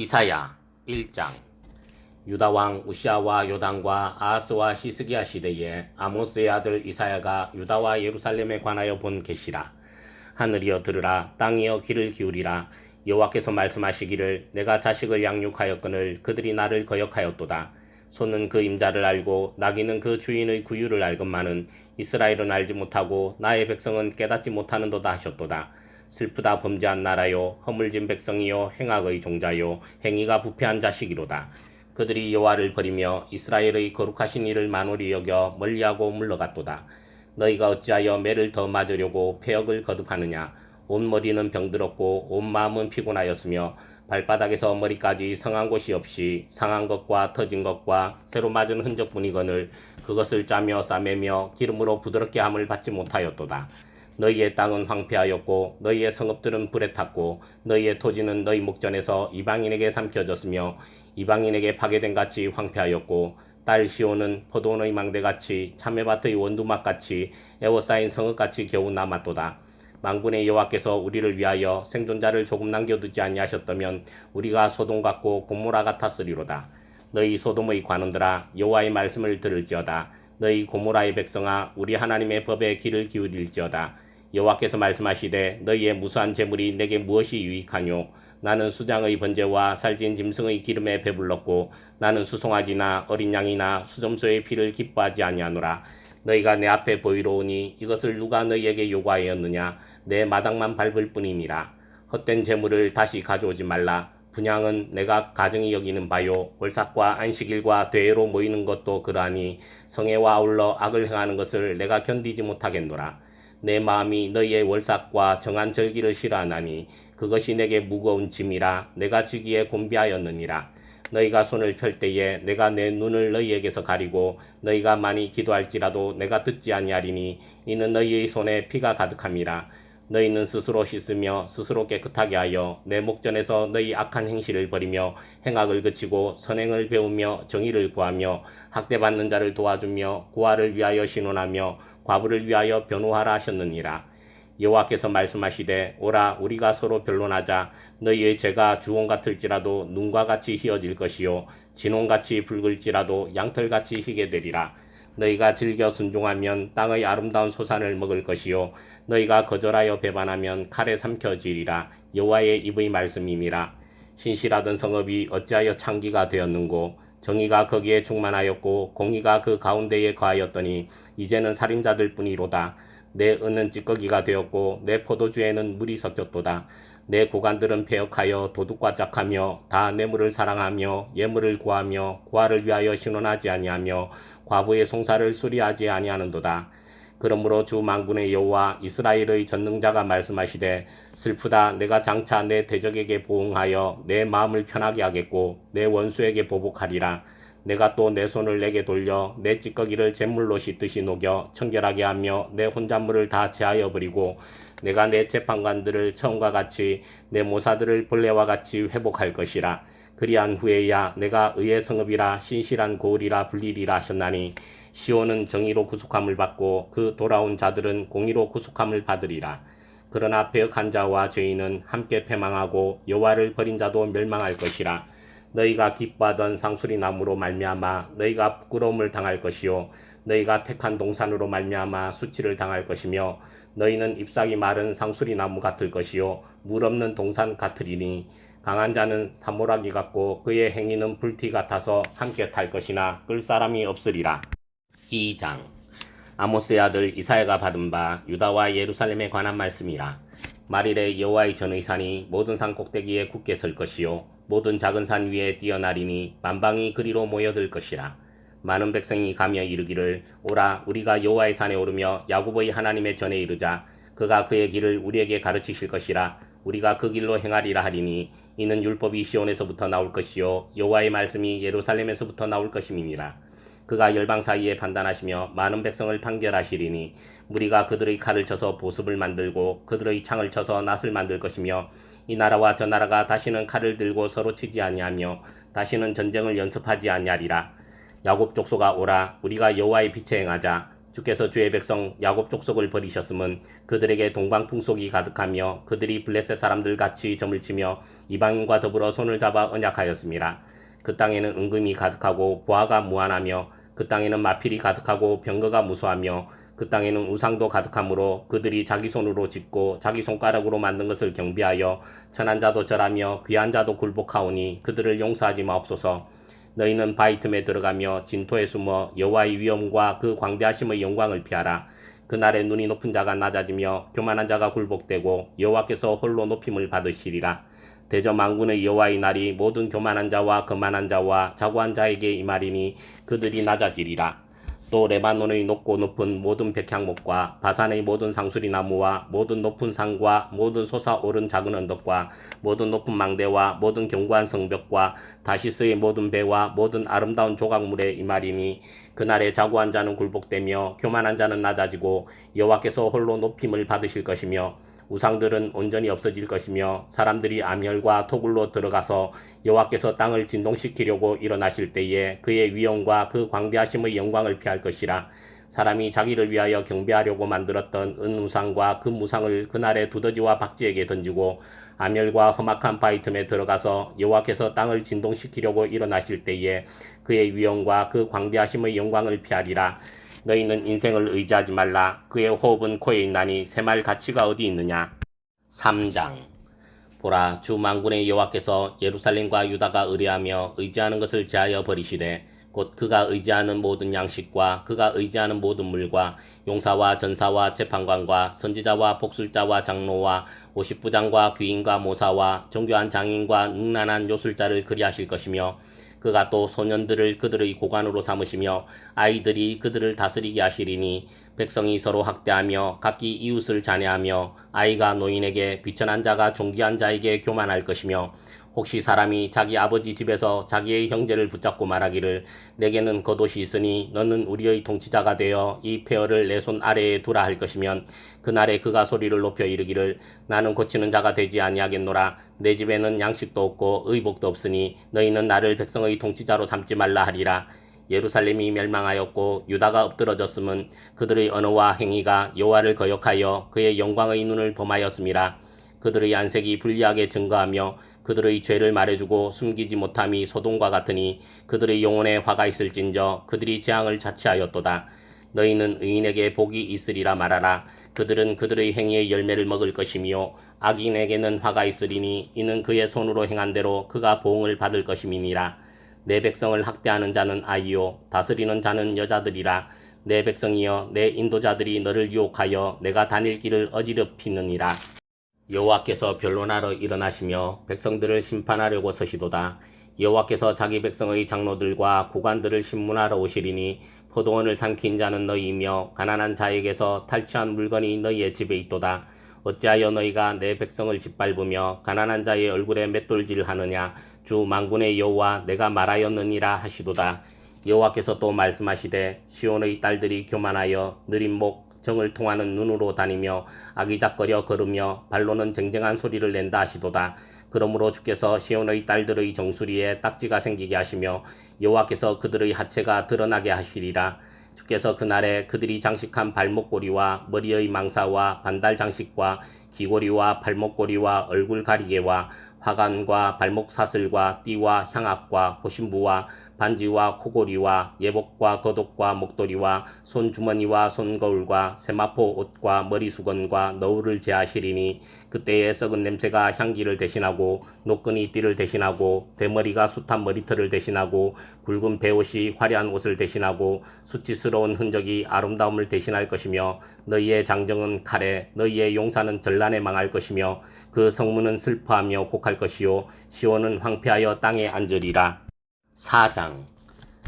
이사야 1장. 유다 왕 우시아와 요단과 아하스와 히스기야 시대에 아모스의 아들 이사야가 유다와 예루살렘에 관하여 본 계시라. 하늘이여 들으라 땅이여 귀를 기울이라. 여호와께서 말씀하시기를 내가 자식을 양육하였거늘 그들이 나를 거역하였도다. 소는 그 임자를 알고 나귀는 그 주인의 구유를 알건만은 이스라엘은 알지 못하고 나의 백성은 깨닫지 못하는도다 하셨도다 슬프다 범죄한 나라요. 허물진 백성이요. 행악의 종자요. 행위가 부패한 자식이로다. 그들이 여호와를 버리며 이스라엘의 거룩하신 이를 만홀히 여겨 멀리하고 물러갔도다. 너희가 어찌하여 매를 더 맞으려고 폐역을 거듭하느냐? 온 머리는 병들었고 온 마음은 피곤하였으며 발바닥에서 머리까지 성한 곳이 없이 상한 것과 터진 것과 새로 맞은 흔적뿐이거늘 그것을 짜며 싸매며 기름으로 부드럽게 함을 받지 못하였도다 너희의 땅은 황폐하였고 너희의 성읍들은 불에 탔고 너희의 토지는 너희 목전에서 이방인에게 삼켜졌으며 이방인에게 파괴된 같이 황폐하였고 딸 시온은 포도원의 망대같이 참외밭의 원두막같이 에워싸인 성읍같이 겨우 남았도다. 망군의 여호와께서 우리를 위하여 생존자를 조금 남겨두지 아니하셨다면 우리가 소돔 같고 고모라 같았으리로다. 너희 소돔의 관원들아 여호와의 말씀을 들을지어다. 너희 고모라의 백성아 우리 하나님의 법에 귀를 기울일지어다. 여호와께서 말씀하시되 너희의 무수한 재물이 내게 무엇이 유익하뇨? 나는 수장의 번제와 살진 짐승의 기름에 배불렀고 나는 수송아지나 어린 양이나 수점소의 피를 기뻐하지 아니하노라. 너희가 내 앞에 보이러 오니 이것을 누가 너희에게 요구하였느냐? 내 마당만 밟을 뿐이니라. 헛된 재물을 다시 가져오지 말라. 분양은 내가 가정이 여기는 바요. 월삭과 안식일과 대회로 모이는 것도 그러하니 성애와 아울러 악을 행하는 것을 내가 견디지 못하겠노라 내 마음이 너희의 월삭과 정한 절기를 싫어하나니 그것이 내게 무거운 짐이라 내가 지기에 곤비하였느니라. 너희가 손을 펼 때에 내가 내 눈을 너희에게서 가리고 너희가 많이 기도할지라도 내가 듣지 아니하리니 이는 너희의 손에 피가 가득함이라 너희는 스스로 씻으며 스스로 깨끗하게 하여 내 목전에서 너희 악한 행실을 버리며 행악을 그치고 선행을 배우며 정의를 구하며 학대받는 자를 도와주며 고아를 위하여 신원하며 과부를 위하여 변호하라 하셨느니라. 여호와께서 말씀하시되 오라 우리가 서로 변론하자 너희의 죄가 주홍 같을지라도 눈과 같이 희어질 것이요 진홍같이 붉을지라도 양털같이 희게 되리라. 너희가 즐겨 순종하면 땅의 아름다운 소산을 먹을 것이요. 너희가 거절하여 배반하면 칼에 삼켜지리라. 여호와의 입의 말씀이니라. 신실하던 성읍이 어찌하여 창기가 되었는고? 정의가 거기에 충만하였고 공의가 그 가운데에 거하였더니 이제는 살인자들 뿐이로다. 내 은은 찌꺼기가 되었고 내 포도주에는 물이 섞였도다 내 고관들은 폐역하여 도둑과 짝하며 다 뇌물을 사랑하며 예물을 구하며 고아를 위하여 신원하지 아니하며 과부의 송사를 수리하지 아니하는도다. 그러므로 주 만군의 여호와 이스라엘의 전능자가 말씀하시되 슬프다 내가 장차 내 대적에게 보응하여 내 마음을 편하게 하겠고 내 원수에게 보복하리라 내가 또 내 손을 내게 돌려 내 찌꺼기를 잿물로 씻듯이 녹여 청결하게 하며 내 혼잣물을 다 제하여 버리고 내가 내 재판관들을 처음과 같이 내 모사들을 벌레와 같이 회복할 것이라. 그리한 후에야 내가 의의 성읍이라 신실한 고을이라 불리리라 하셨나니 시온은 정의로 구속함을 받고 그 돌아온 자들은 공의로 구속함을 받으리라. 그러나 배역한 자와 죄인은 함께 패망하고 여호와를 버린 자도 멸망할 것이라 너희가 기뻐하던 상수리 나무로 말미암아 너희가 부끄러움을 당할 것이요 너희가 택한 동산으로 말미암아 수치를 당할 것이며 너희는 잎사귀 마른 상수리 나무 같을 것이요 물 없는 동산 같으리니 강한 자는 사모라기 같고 그의 행위는 불티 같아서 함께 탈 것이나 끌 사람이 없으리라. 2장 아모스의 아들 이사야가 받은 바 유다와 예루살렘에 관한 말씀이라. 말일에 여호와의 전의산이 모든 산 꼭대기에 굳게 설 것이요 모든 작은 산 위에 뛰어나리니 만방이 그리로 모여들 것이라. 많은 백성이 가며 이르기를 오라 우리가 여호와의 산에 오르며 야곱의 하나님의 전에 이르자. 그가 그의 길을 우리에게 가르치실 것이라. 우리가 그 길로 행하리라 하리니 이는 율법이 시온에서부터 나올 것이요 여호와의 말씀이 예루살렘에서부터 나올 것임이니라 그가 열방 사이에 판단하시며 많은 백성을 판결하시리니 무리가 그들의 칼을 쳐서 보습을 만들고 그들의 창을 쳐서 낫을 만들 것이며 이 나라와 저 나라가 다시는 칼을 들고 서로 치지 아니하며 다시는 전쟁을 연습하지 아니하리라. 야곱 족소가 오라. 우리가 여호와의 빛에 행하자. 주께서 주의 백성 야곱 족속을 버리셨음은 그들에게 동방 풍속이 가득하며 그들이 블레셋 사람들 같이 점을 치며 이방인과 더불어 손을 잡아 언약하였습니다. 그 땅에는 은금이 가득하고 보아가 무한하며 그 땅에는 마필이 가득하고 병거가 무수하며 그 땅에는 우상도 가득하므로 그들이 자기 손으로 짓고 자기 손가락으로 만든 것을 경비하여 천한 자도 절하며 귀한 자도 굴복하오니 그들을 용서하지 마옵소서. 너희는 바위 틈에 들어가며 진토에 숨어 여호와의 위엄과 그 광대하심의 영광을 피하라. 그날에 눈이 높은 자가 낮아지며 교만한 자가 굴복되고 여호와께서 홀로 높임을 받으시리라. 대저 만군의 여호와의 날이 모든 교만한 자와 거만한 자와 자고한 자에게 임하리니 그들이 낮아지리라. 또 레바논의 높고 높은 모든 백향목과 바산의 모든 상수리 나무와 모든 높은 산과 모든 솟아오른 작은 언덕과 모든 높은 망대와 모든 견고한 성벽과 다시스의 모든 배와 모든 아름다운 조각물에 임하리니 그날에 자고한 자는 굴복되며 교만한 자는 낮아지고 여호와께서 홀로 높임을 받으실 것이며 우상들은 온전히 없어질 것이며 사람들이 암열과 토굴로 들어가서 여호와께서 땅을 진동시키려고 일어나실 때에 그의 위엄과 그 광대하심의 영광을 피할 것이라. 사람이 자기를 위하여 경배하려고 만들었던 은우상과 그 무상을 그날에 두더지와 박쥐에게 던지고 암열과 험악한 바위 틈에 들어가서 여호와께서 땅을 진동시키려고 일어나실 때에 그의 위엄과 그 광대하심의 영광을 피하리라 너희는 인생을 의지하지 말라. 그의 호흡은 코에 있나니 새말 가치가 어디 있느냐. 3장 보라 주 만군의 여호와께서 예루살렘과 유다가 의뢰하며 의지하는 것을 제하여 버리시되 곧 그가 의지하는 모든 양식과 그가 의지하는 모든 물과 용사와 전사와 재판관과 선지자와 복술자와 장로와 오십부장과 귀인과 모사와 정교한 장인과 능란한 요술자를 그리하실 것이며 그가 또 소년들을 그들의 고관으로 삼으시며 아이들이 그들을 다스리게 하시리니 백성이 서로 학대하며 각기 이웃을 잔해하며 아이가 노인에게 비천한 자가 존귀한 자에게 교만할 것이며 혹시 사람이 자기 아버지 집에서 자기의 형제를 붙잡고 말하기를 내게는 겉옷이 있으니 너는 우리의 통치자가 되어 이 폐허를 내 손 아래에 두라 할 것이면 그날에 그가 소리를 높여 이르기를 나는 고치는 자가 되지 아니하겠노라. 내 집에는 양식도 없고 의복도 없으니 너희는 나를 백성의 통치자로 삼지 말라 하리라. 예루살렘이 멸망하였고 유다가 엎드러졌음은 그들의 언어와 행위가 여호와를 거역하여 그의 영광의 눈을 범하였음이라. 그들의 안색이 불리하게 증거하며 그들의 죄를 말해주고 숨기지 못함이 소동과 같으니 그들의 영혼에 화가 있을진저 그들이 재앙을 자취하였도다. 너희는 의인에게 복이 있으리라 말하라. 그들은 그들의 행위의 열매를 먹을 것이며 악인에게는 화가 있으리니 이는 그의 손으로 행한 대로 그가 보응을 받을 것임이니라. 내 백성을 학대하는 자는 아이요 다스리는 자는 여자들이라. 내 백성이여 내 인도자들이 너를 유혹하여 내가 다닐 길을 어지럽히느니라. 여호와께서 변론하러 일어나시며 백성들을 심판하려고 서시도다. 여호와께서 자기 백성의 장로들과 고관들을 신문하러 오시리니 포도원을 삼킨 자는 너희이며 가난한 자에게서 탈취한 물건이 너희의 집에 있도다. 어찌하여 너희가 내 백성을 짓밟으며 가난한 자의 얼굴에 맷돌질하느냐 주 만군의 여호와 내가 말하였느니라 하시도다. 여호와께서 또 말씀하시되 시온의 딸들이 교만하여 느린 목 정을 통하는 눈으로 다니며 아기작거려 걸으며 발로는 쟁쟁한 소리를 낸다 하시도다. 그러므로 주께서 시온의 딸들의 정수리에 딱지가 생기게 하시며 여호와께서 그들의 하체가 드러나게 하시리라. 주께서 그날에 그들이 장식한 발목고리와 머리의 망사와 반달 장식과 귀고리와 발목고리와 얼굴 가리개와 화관과 발목 사슬과 띠와 향악과 호신부와 반지와 코고리와 예복과 겉옷과 목도리와 손주머니와 손거울과 세마포 옷과 머리수건과 너울을 제하시리니 그때에 썩은 냄새가 향기를 대신하고 노끈이 띠를 대신하고 대머리가 숱한 머리털을 대신하고 굵은 배옷이 화려한 옷을 대신하고 수치스러운 흔적이 아름다움을 대신할 것이며 너희의 장정은 칼에 너희의 용사는 전란에 망할 것이며 그 성문은 슬퍼하며 곡할 것이요 시온은 황폐하여 땅에 앉으리라. 4장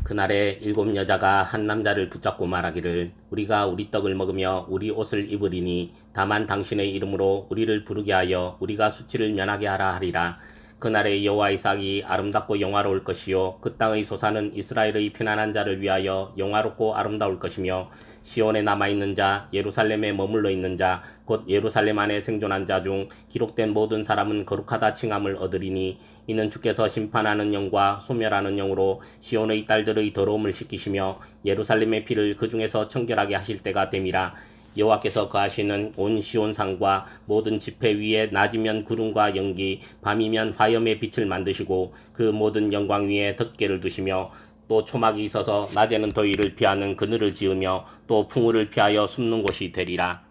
그날에 일곱 여자가 한 남자를 붙잡고 말하기를 우리가 우리 떡을 먹으며 우리 옷을 입으리니 다만 당신의 이름으로 우리를 부르게 하여 우리가 수치를 면하게 하라 하리라 그날의 여호와의 싹이 아름답고 영화로울 것이요 그 땅의 소사는 이스라엘의 편안한 자를 위하여 영화롭고 아름다울 것이며 시온에 남아 있는 자 예루살렘에 머물러 있는 자 곧 예루살렘 안에 생존한 자 중 기록된 모든 사람은 거룩하다 칭함을 얻으리니 이는 주께서 심판하는 영과 소멸하는 영으로 시온의 딸들의 더러움을 씻기시며 예루살렘의 피를 그 중에서 청결하게 하실 때가 됨이라 여호와께서 거하시는 온 시온산과 모든 지폐 위에 낮이면 구름과 연기, 밤이면 화염의 빛을 만드시고 그 모든 영광 위에 덮개를 두시며 또 초막이 있어서 낮에는 더위를 피하는 그늘을 지으며 또 풍우를 피하여 숨는 곳이 되리라.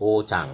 5장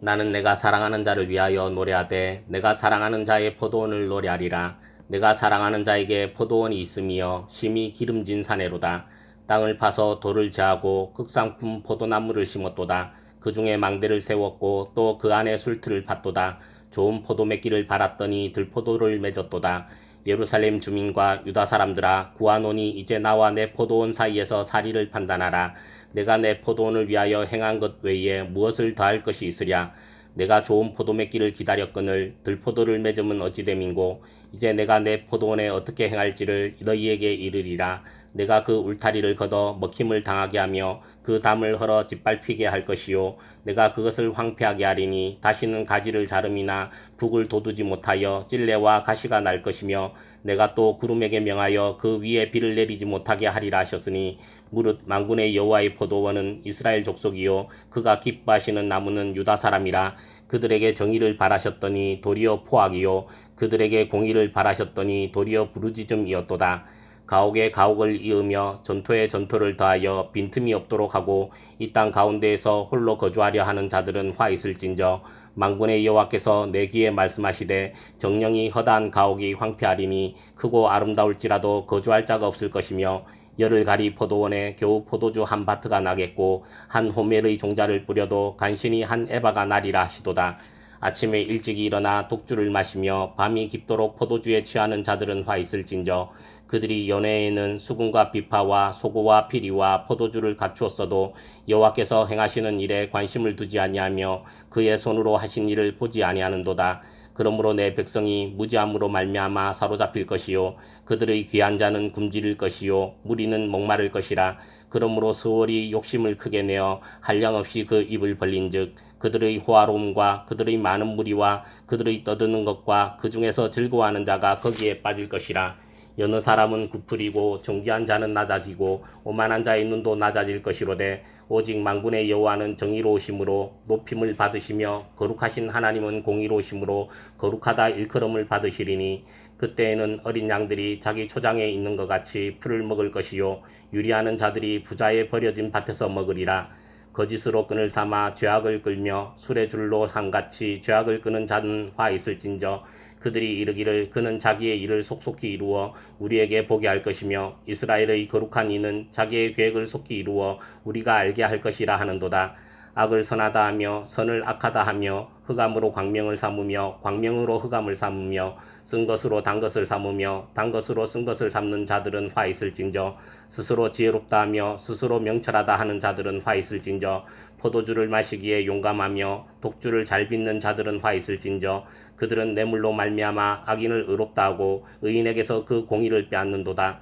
나는 내가 사랑하는 자를 위하여 노래하되 내가 사랑하는 자의 포도원을 노래하리라. 내가 사랑하는 자에게 포도원이 있으며 심히 기름진 사내로다. 땅을 파서 돌을 제하고 극상품 포도나무를 심었도다. 그 중에 망대를 세웠고 또 그 안에 술틀을 팠도다. 좋은 포도 맺기를 바랐더니 들포도를 맺었도다. 예루살렘 주민과 유다 사람들아 구하노니 이제 나와 내 포도원 사이에서 사리를 판단하라. 내가 내 포도원을 위하여 행한 것 외에 무엇을 더할 것이 있으랴. 내가 좋은 포도 맺기를 기다렸거늘 들포도를 맺음은 어찌됨인고 이제 내가 내 포도원에 어떻게 행할지를 너희에게 이르리라. 내가 그 울타리를 걷어 먹힘을 당하게 하며 그 담을 헐어 짓밟히게 할 것이요. 내가 그것을 황폐하게 하리니 다시는 가지를 자름이나 북을 돋우지 못하여 찔레와 가시가 날 것이며 내가 또 구름에게 명하여 그 위에 비를 내리지 못하게 하리라 하셨으니 무릇 만군의 여호와의 포도원은 이스라엘 족속이요. 그가 기뻐하시는 나무는 유다 사람이라. 그들에게 정의를 바라셨더니 도리어 포악이요. 그들에게 공의를 바라셨더니 도리어 부르짖음이었도다 가옥에 가옥을 이으며 전토에 전토를 더하여 빈틈이 없도록 하고 이 땅 가운데에서 홀로 거주하려 하는 자들은 화 있을진저 망군의 여호와께서 내 귀에 말씀하시되 정령이 허다한 가옥이 황폐하리니 크고 아름다울지라도 거주할 자가 없을 것이며 열을 가리 포도원에 겨우 포도주 한 바트가 나겠고 한 호멜의 종자를 뿌려도 간신히 한 에바가 나리라 하시도다. 아침에 일찍이 일어나 독주를 마시며 밤이 깊도록 포도주에 취하는 자들은 화 있을진저 그들이 연회에는 수금과 비파와 소고와 피리와 포도주를 갖추었어도 여호와께서 행하시는 일에 관심을 두지 아니하며 그의 손으로 하신 일을 보지 아니하는도다. 그러므로 내 백성이 무지함으로 말미암아 사로잡힐 것이요 그들의 귀한 자는 굶주릴 것이요 무리는 목마를 것이라 그러므로 스월이 욕심을 크게 내어 한량 없이 그 입을 벌린즉 그들의 호화로움과 그들의 많은 무리와 그들의 떠드는 것과 그 중에서 즐거워하는 자가 거기에 빠질 것이라 여느 사람은 구풀이고 존귀한 자는 낮아지고 오만한 자의 눈도 낮아질 것이로되 오직 만군의 여호와는 정의로우심으로 높임을 받으시며 거룩하신 하나님은 공의로우심으로 거룩하다 일컬음을 받으시리니 그때에는 어린 양들이 자기 초장에 있는 것 같이 풀을 먹을 것이요 유리하는 자들이 부자의 버려진 밭에서 먹으리라. 거짓으로 끈을 삼아 죄악을 끌며 술의 줄로 한같이 죄악을 끄는 자는 화 있을진저 그들이 이르기를 그는 자기의 일을 속속히 이루어 우리에게 보게 할 것이며 이스라엘의 거룩한 이는 자기의 계획을 속히 이루어 우리가 알게 할 것이라 하는도다. 악을 선하다 하며 선을 악하다 하며 흑암으로 광명을 삼으며 광명으로 흑암을 삼으며 쓴 것으로 단 것을 삼으며 단 것으로 쓴 것을 삼는 자들은 화 있을진저 스스로 지혜롭다 하며 스스로 명철하다 하는 자들은 화 있을진저 포도주를 마시기에 용감하며 독주를 잘 빚는 자들은 화 있을진저 그들은 뇌물로 말미암아 악인을 의롭다 하고 의인에게서 그 공의를 빼앗는도다.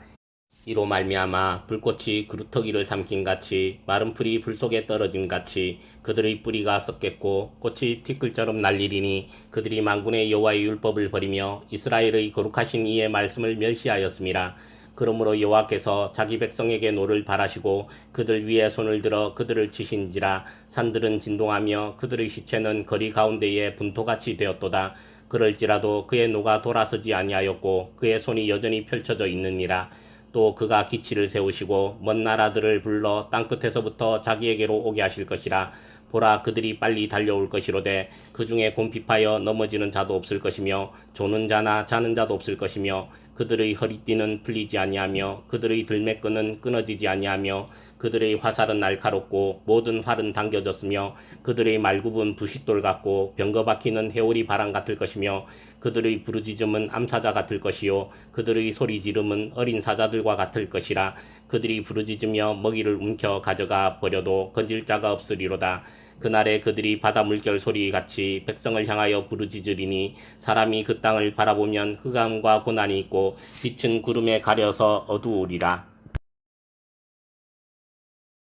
이로 말미암아 불꽃이 그루터기를 삼킨 같이 마른 풀이 불 속에 떨어진 같이 그들의 뿌리가 썩겠고 꽃이 티끌처럼 날리리니 그들이 만군의 여호와의 율법을 버리며 이스라엘의 거룩하신 이의 말씀을 멸시하였습니다. 그러므로 여호와께서 자기 백성에게 노를 바라시고 그들 위에 손을 들어 그들을 치신지라 산들은 진동하며 그들의 시체는 거리 가운데에 분토같이 되었도다. 그럴지라도 그의 노가 돌아서지 아니하였고 그의 손이 여전히 펼쳐져 있느니라. 또 그가 기치를 세우시고 먼 나라들을 불러 땅끝에서부터 자기에게로 오게 하실 것이라 보라 그들이 빨리 달려올 것이로되 그 중에 곰핍하여 넘어지는 자도 없을 것이며 조는 자나 자는 자도 없을 것이며 그들의 허리띠는 풀리지 아니하며 그들의 들매끈은 끊어지지 아니하며 그들의 화살은 날카롭고 모든 활은 당겨졌으며 그들의 말굽은 부싯돌 같고 병거 박히는 해오리 바람 같을 것이며 그들의 부르짖음은 암사자 같을 것이요 그들의 소리 지름은 어린 사자들과 같을 것이라 그들이 부르짖으며 먹이를 움켜 가져가 버려도 건질 자가 없으리로다. 그날에 그들이 바다 물결 소리 같이 백성을 향하여 부르짖으리니 사람이 그 땅을 바라보면 흑암과 고난이 있고 빛은 구름에 가려서 어두우리라